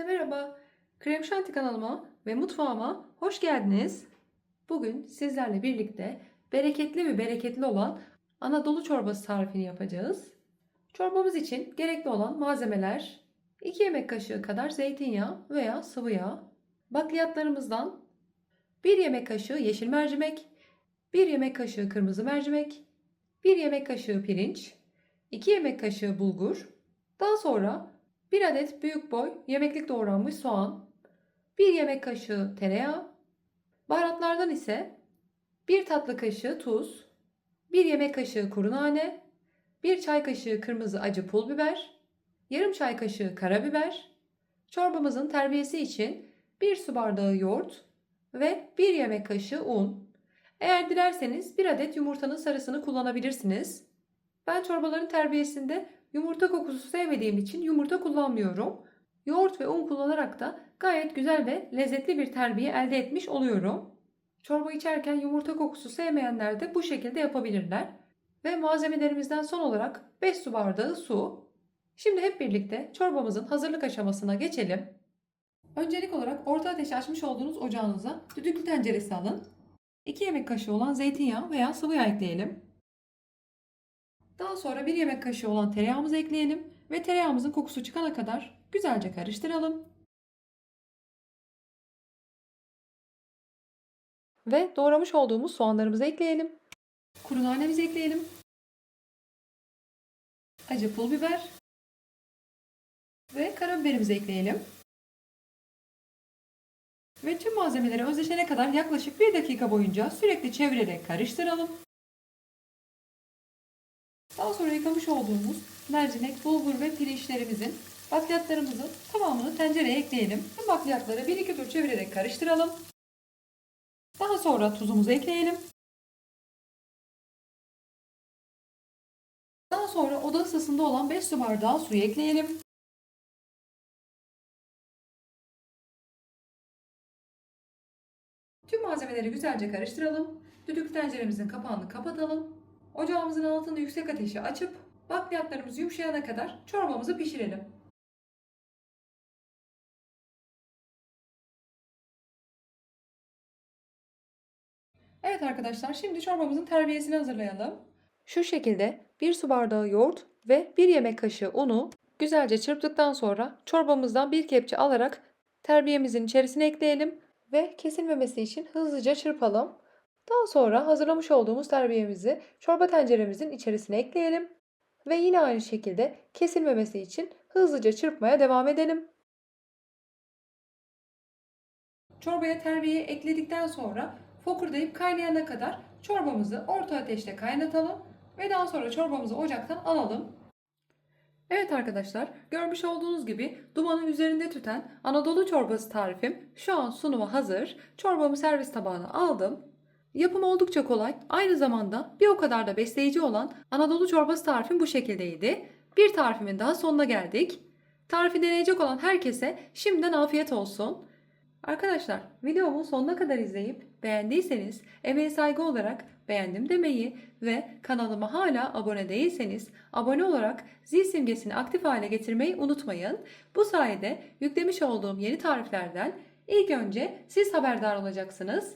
Herkese merhaba. Krem Şanti kanalıma ve mutfağıma hoş geldiniz. Bugün sizlerle birlikte bereketli ve bereketli olan Anadolu çorbası tarifini yapacağız. Çorbamız için gerekli olan malzemeler 2 yemek kaşığı kadar zeytinyağı veya sıvı yağ, bakliyatlarımızdan 1 yemek kaşığı yeşil mercimek, 1 yemek kaşığı kırmızı mercimek, 1 yemek kaşığı pirinç, 2 yemek kaşığı bulgur, daha sonra 1 adet büyük boy yemeklik doğranmış soğan, 1 yemek kaşığı tereyağı, baharatlardan ise 1 tatlı kaşığı tuz, 1 yemek kaşığı kuru nane, 1 çay kaşığı kırmızı acı pul biber, yarım çay kaşığı karabiber, çorbamızın terbiyesi için 1 su bardağı yoğurt ve 1 yemek kaşığı un. Eğer dilerseniz 1 adet yumurtanın sarısını kullanabilirsiniz. Ben çorbaların terbiyesinde Yumurta kokusu sevmediğim için yumurta kullanmıyorum. Yoğurt ve un kullanarak da gayet güzel ve lezzetli bir terbiye elde etmiş oluyorum. Çorba içerken yumurta kokusu sevmeyenler de bu şekilde yapabilirler. Ve malzemelerimizden son olarak 5 su bardağı su. Şimdi hep birlikte çorbamızın hazırlık aşamasına geçelim. Öncelik olarak orta ateş açmış olduğunuz ocağınıza düdüklü tenceresi alın. 2 yemek kaşığı olan zeytinyağı veya sıvı yağ ekleyelim. Daha sonra bir yemek kaşığı olan tereyağımızı ekleyelim ve tereyağımızın kokusu çıkana kadar güzelce karıştıralım. Ve doğramış olduğumuz soğanlarımızı ekleyelim. Kuru nanemizi ekleyelim. Acı pul biber ve karabiberimizi ekleyelim. Ve tüm malzemeleri özleşene kadar yaklaşık 1 dakika boyunca sürekli çevirerek karıştıralım. Daha sonra yıkamış olduğumuz mercimek, bulgur ve pirinçlerimizin bakliyatlarımızın tamamını tencereye ekleyelim. Bu bakliyatları 1-2 tur çevirerek karıştıralım. Daha sonra tuzumuzu ekleyelim. Daha sonra oda ısısında olan 5 su bardağı suyu ekleyelim. Tüm malzemeleri güzelce karıştıralım. Düdük tenceremizin kapağını kapatalım. Ocağımızın altını yüksek ateşe açıp bakliyatlarımız yumuşayana kadar çorbamızı pişirelim. Evet arkadaşlar şimdi çorbamızın terbiyesini hazırlayalım. Şu şekilde 1 su bardağı yoğurt ve 1 yemek kaşığı unu güzelce çırptıktan sonra çorbamızdan bir kepçe alarak terbiyemizin içerisine ekleyelim ve kesilmemesi için hızlıca çırpalım. Daha sonra hazırlamış olduğumuz terbiyemizi çorba tenceremizin içerisine ekleyelim ve yine aynı şekilde kesilmemesi için hızlıca çırpmaya devam edelim. Çorbaya terbiyeyi ekledikten sonra fokurdayıp kaynayana kadar çorbamızı orta ateşte kaynatalım ve daha sonra çorbamızı ocaktan alalım. Evet arkadaşlar, görmüş olduğunuz gibi dumanın üzerinde tüten Anadolu çorbası tarifim şu an sunuma hazır. Çorbamı servis tabağına aldım. Yapım oldukça kolay, aynı zamanda bir o kadar da besleyici olan Anadolu çorbası tarifim bu şekildeydi. Bir tarifimin daha sonuna geldik. Tarifi deneyecek olan herkese şimdiden afiyet olsun. Arkadaşlar videomu sonuna kadar izleyip beğendiyseniz emeğe saygı olarak beğendim demeyi ve kanalıma hala abone değilseniz abone olarak zil simgesini aktif hale getirmeyi unutmayın. Bu sayede yüklemiş olduğum yeni tariflerden ilk önce siz haberdar olacaksınız.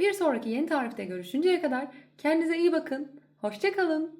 Bir sonraki yeni tarifte görüşünceye kadar kendinize iyi bakın. Hoşçakalın.